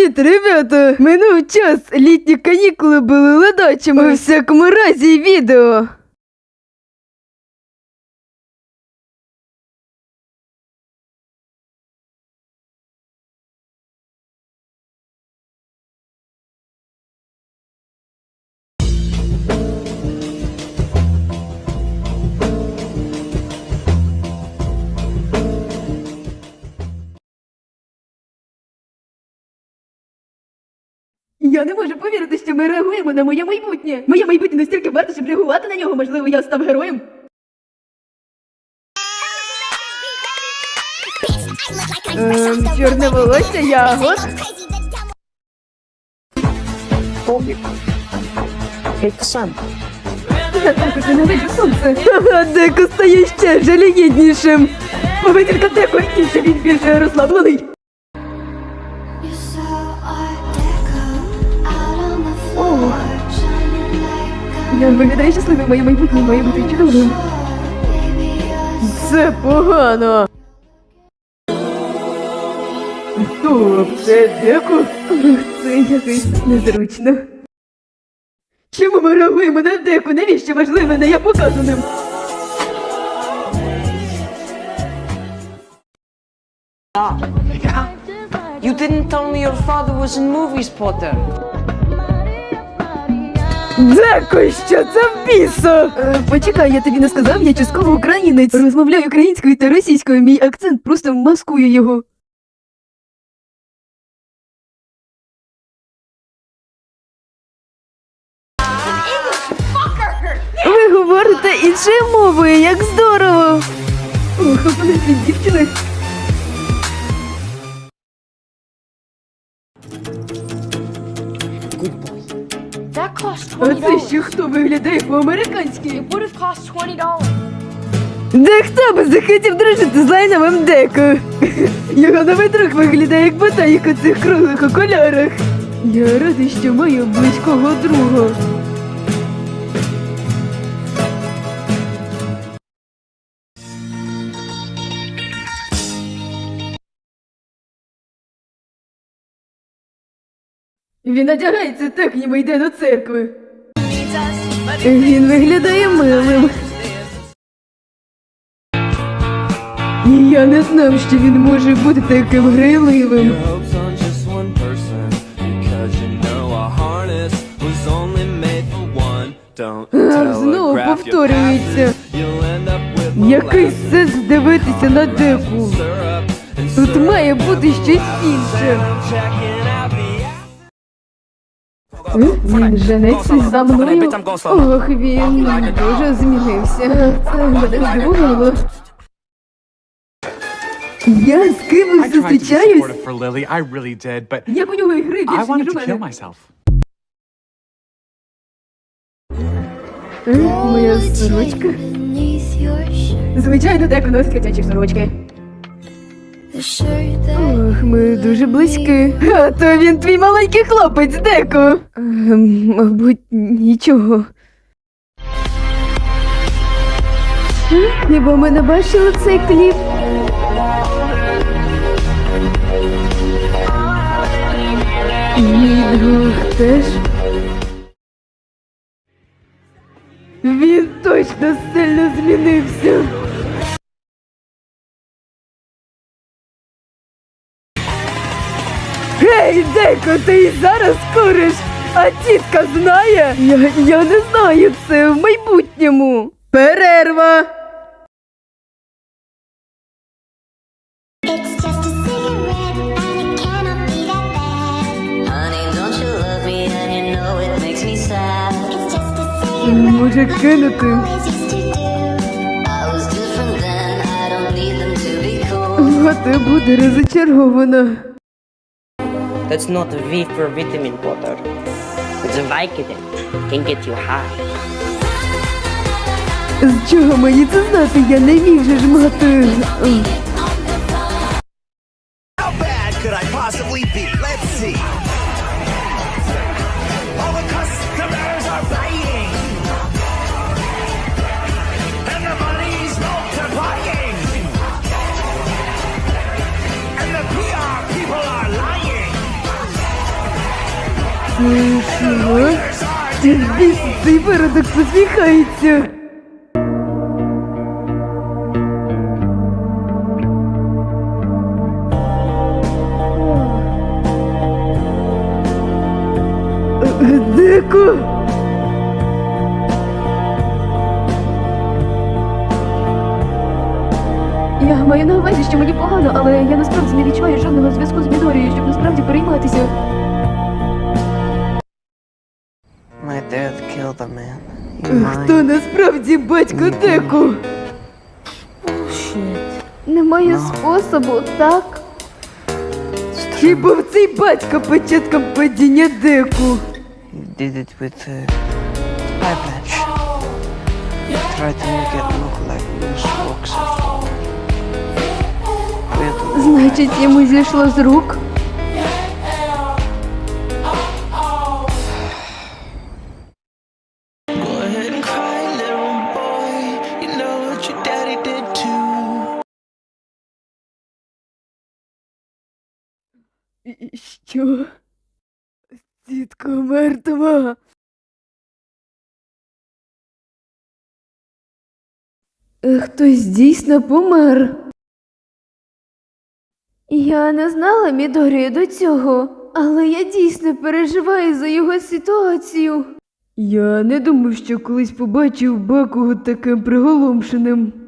Привіт, ребята! Минув час. Літні канікули були ледачими. У всякому разі відео. Я не можу повірити, що ми реагуємо на моє майбутнє. Моє майбутнє настільки варто, щоб реагувати на нього. Можливо, я став героєм. Ем, чорне волосся, я гот. Я також ненавиджу сонце. Ага, Деко стає ще жалюгіднішим. Поведінка Деко, він більше розслаблений. Я виглядаю щасливим, моє майбутнє має бути чудовим. Це погано. Стоп, це деко? Це якось незручно. Чому ми реагуємо на деку? Навіщо важливе не я показаним? You didn't tell me your father was in movies, Potter. Деко, що це в біса? Е, почекай, я тобі не сказав, я частково українець. Розмовляю українською та російською, мій акцент просто маскує його. Ви говорите іншою мовою, як здорово. Ох, дівчини. That cost А twenty це dollars. ще хто виглядає по-американськи? It would have cost twenty dollars. Де хто би захотів дружити з лайновим деко? Його новий друг виглядає як ботанік у цих круглих окулярах. Я радий, що маю близького друга. Він одягається так, ніби йде до церкви. Він виглядає милим. І я не знав, що він може бути таким грайливим. Ах, знову повторюється. Який сенс дивитися на деку? Тут має бути щось інше. Він женеться за мною. Ох, він дуже змінився. Це мене здивувало. Я з ким I tried зустрічаюсь? supportive for Lily. I really but Як у нього ігри більше, ніж у мене. Моя сорочка. Звичайно, деко носить котячі сорочки. Ми дуже близькі. А то він твій маленький хлопець, деко. Ем, Мабуть, нічого. Хіба ми не бачили цей кліп? Мій друг теж. Він точно сильно змінився. Гей, Деко, ти і зараз куриш, а тітка знає? Я, я не знаю це в майбутньому. Перерва. It's just a cigarette and it cannot be that bad. Honey, don't you love me and you know it makes me sad. It's just a cigarette Може кинути. always used to do. I was different then, I don't need them to be cool. А ти буде розочарована. That's not V for vitamin water. It's a Vicodin. Can get you high. З чого мені це знати? Я не міг же Що? Ти біс, цей виродок посміхається. Деку! Я маю на увазі, що мені погано, але я насправді не відчуваю жодного зв'язку з Мідорією, щоб насправді перейматися. Killed a Хто насправді батько Деку? Немає способу, так? Чи був цей батько початком падіння Деку? He did it with a pipe wrench. Tried to make it look like loose rocks had fallen. With Значить, йому зійшло з рук? Що? Тітко мертва. Е, Хтось дійсно помер. Я не знала Мідорію до цього, але я дійсно переживаю за його ситуацію. Я не думав, що колись побачив Бакугу таким приголомшеним.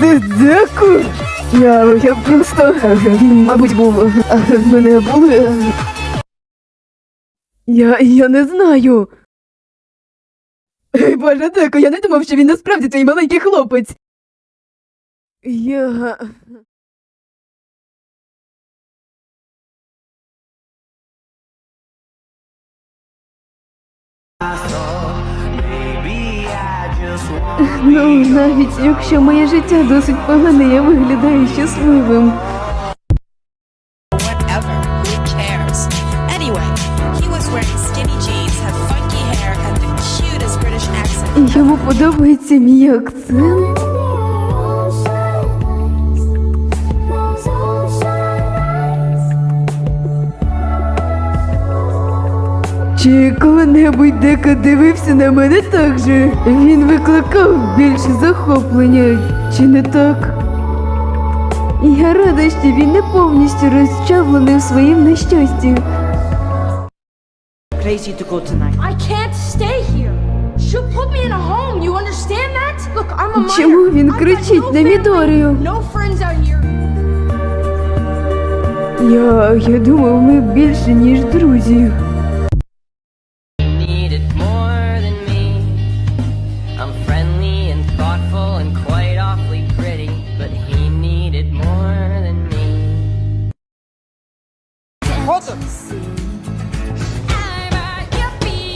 Дякую. Я, я просто, мабуть, був. мене були. Я, я не знаю. Боже, Деко, я не думав, що він насправді твій маленький хлопець. Я. Ну, навіть якщо моє життя досить погане, я виглядаю щасливим. Йому подобається мій Anyway, Чи коли-небудь Дека дивився на мене так же? Він викликав більше захоплення, чи не так? Я рада, що він не повністю розчавлений в своїм нещасті. crazy to go tonight. I can't stay here. She'll put me in a home. You understand that? Look, I'm a minor. Чому він кричить на Мідорію? No friends out here. Я, я думав, ми більше, ніж друзі.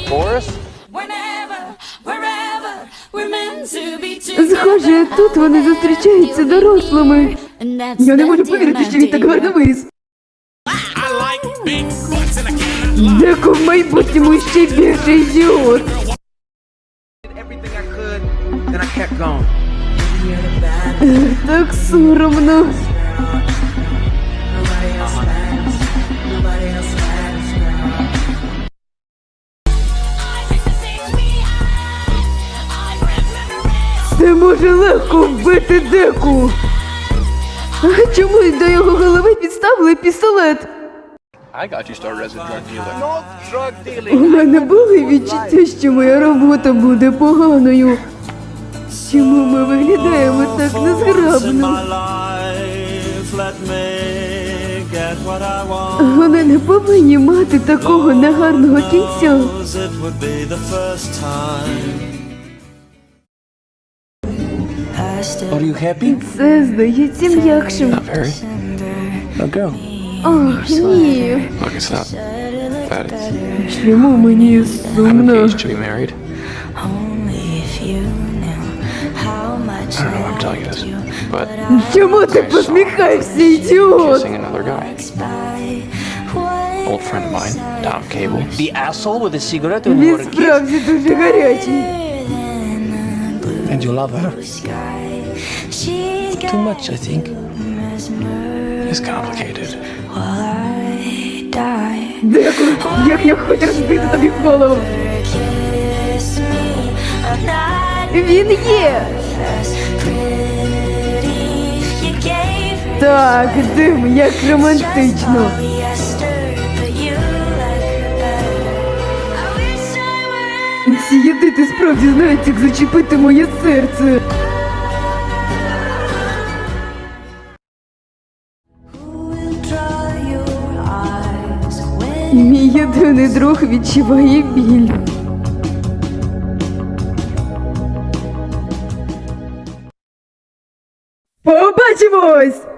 Boris? Схоже, тут вони зустрічаються дорослими. Я не можу повірити, що він так гарно виріс. Деко в майбутньому ще більше ідіот. Everything I could, then I kept going. Так соромно. Це може легко вбити деку. А чому до його голови підставили пістолет? I got you started as a drug dealer. No drug dealing. У мене були відчуття, що моя робота буде поганою. Чому ми виглядаємо так незграбно? Вони не повинні мати такого негарного кінця. Are you happy? Це здається м'якшим. Not very. Now go. Ох, ні. Look, it's not that. Чому мені I'm сумно? engaged to be married. I don't know why I'm telling you this, but Чому ти посміхаєшся, ідіот? kissing another guy. old friend of mine, Tom Cable. The asshole with the cigarette when you Він were a kid? справді дуже гарячий. And you love her? She's Too much, I think. It's complicated. I die. Дякую, як я хочу розбити тобі голову. Kiss me. I'm not Він є. Так, дим, як романтично. Ці єдити справді знають, як зачепити моє серце. Мій єдиний друг відчуває біль. always